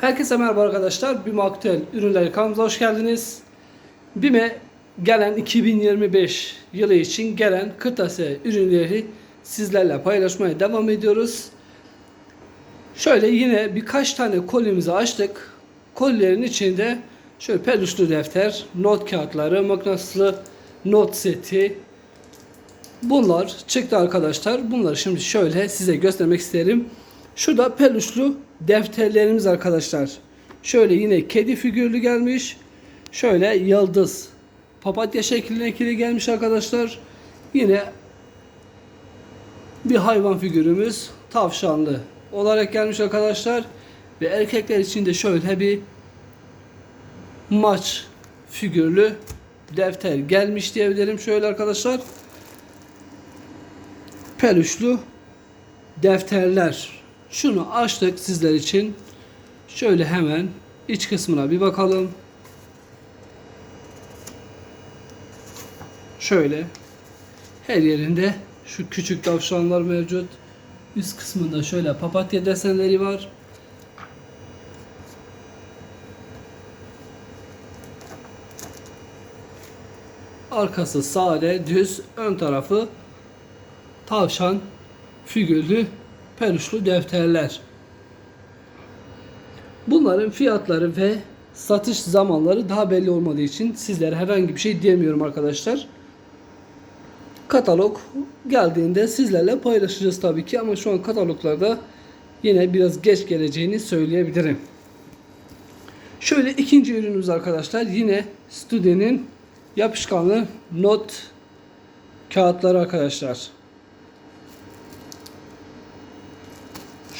Herkese merhaba arkadaşlar. BİM Aktüel Ürünleri kanalımıza hoş geldiniz. BİM'e gelen 2025 yılı için gelen kırtasiye ürünleri sizlerle paylaşmaya devam ediyoruz. Şöyle yine birkaç tane kolimizi açtık. Kolilerin içinde şöyle peluşlu defter, not kağıtları, mıknatıslı not seti, Bunlar çıktı arkadaşlar. Bunları şimdi şöyle size göstermek isterim. Şurada peluşlu defterlerimiz arkadaşlar. Şöyle yine kedi figürlü gelmiş. Şöyle yıldız papatya şeklinde ikili gelmiş arkadaşlar. Yine bir hayvan figürümüz tavşanlı olarak gelmiş arkadaşlar. Ve erkekler için de şöyle bir maç figürlü defter gelmiş diyebilirim şöyle arkadaşlar peluşlu defterler. Şunu açtık sizler için. Şöyle hemen iç kısmına bir bakalım. Şöyle her yerinde şu küçük tavşanlar mevcut. Üst kısmında şöyle papatya desenleri var. Arkası sade, düz, ön tarafı tavşan figürlü peluşlu defterler. Bunların fiyatları ve satış zamanları daha belli olmadığı için sizlere herhangi bir şey diyemiyorum arkadaşlar. Katalog geldiğinde sizlerle paylaşacağız tabii ki ama şu an kataloglarda yine biraz geç geleceğini söyleyebilirim. Şöyle ikinci ürünümüz arkadaşlar yine Studio'nun yapışkanlı not kağıtları arkadaşlar.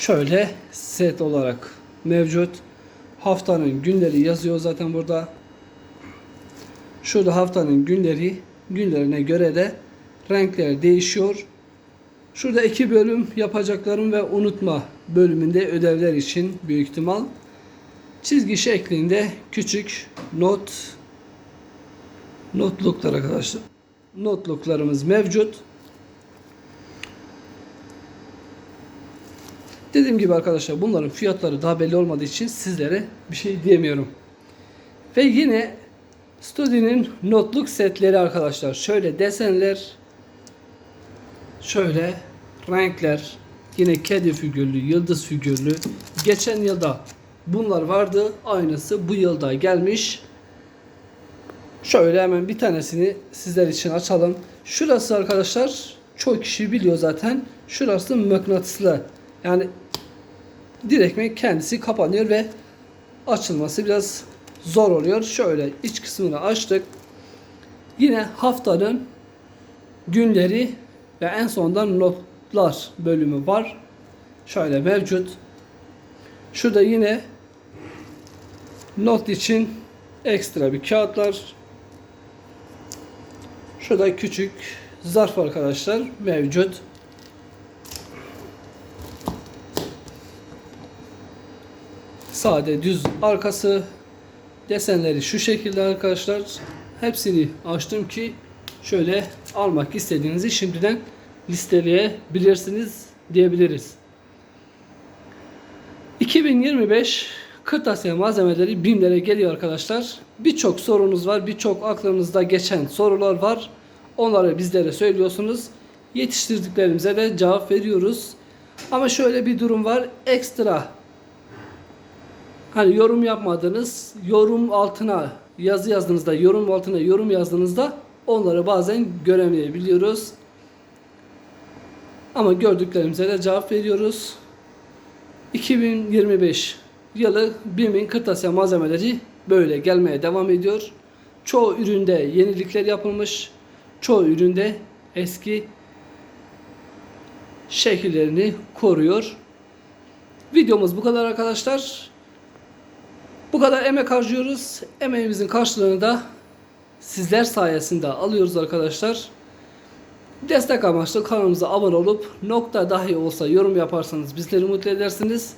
Şöyle set olarak mevcut. Haftanın günleri yazıyor zaten burada. Şurada haftanın günleri günlerine göre de renkler değişiyor. Şurada iki bölüm yapacaklarım ve unutma bölümünde ödevler için büyük ihtimal çizgi şeklinde küçük not notluklar arkadaşlar. Notluklarımız mevcut. Dediğim gibi arkadaşlar bunların fiyatları daha belli olmadığı için sizlere bir şey diyemiyorum. Ve yine Studi'nin notluk setleri arkadaşlar. Şöyle desenler, şöyle renkler, yine kedi figürlü, yıldız figürlü. Geçen yılda bunlar vardı. Aynısı bu yılda gelmiş. Şöyle hemen bir tanesini sizler için açalım. Şurası arkadaşlar çok kişi biliyor zaten. Şurası mıknatıslı. Yani direktmen kendisi kapanıyor ve açılması biraz zor oluyor. Şöyle iç kısmını açtık. Yine haftanın günleri ve en sondan notlar bölümü var. Şöyle mevcut. Şurada yine not için ekstra bir kağıtlar. Şurada küçük zarf arkadaşlar mevcut. Sade düz arkası. Desenleri şu şekilde arkadaşlar. Hepsini açtım ki şöyle almak istediğinizi şimdiden listeleyebilirsiniz diyebiliriz. 2025 kırtasiye malzemeleri BİM'lere geliyor arkadaşlar. Birçok sorunuz var birçok aklınızda geçen sorular var. Onları bizlere söylüyorsunuz. Yetiştirdiklerimize de cevap veriyoruz. Ama şöyle bir durum var ekstra hani yorum yapmadınız, yorum altına yazı yazdığınızda, yorum altına yorum yazdığınızda onları bazen göremeyebiliyoruz. Ama gördüklerimize de cevap veriyoruz. 2025 yılı BİM'in kırtasiye malzemeleri böyle gelmeye devam ediyor. Çoğu üründe yenilikler yapılmış. Çoğu üründe eski şekillerini koruyor. Videomuz bu kadar arkadaşlar. Bu kadar emek harcıyoruz. Emeğimizin karşılığını da sizler sayesinde alıyoruz arkadaşlar. Destek amaçlı kanalımıza abone olup nokta dahi olsa yorum yaparsanız bizleri mutlu edersiniz.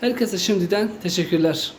Herkese şimdiden teşekkürler.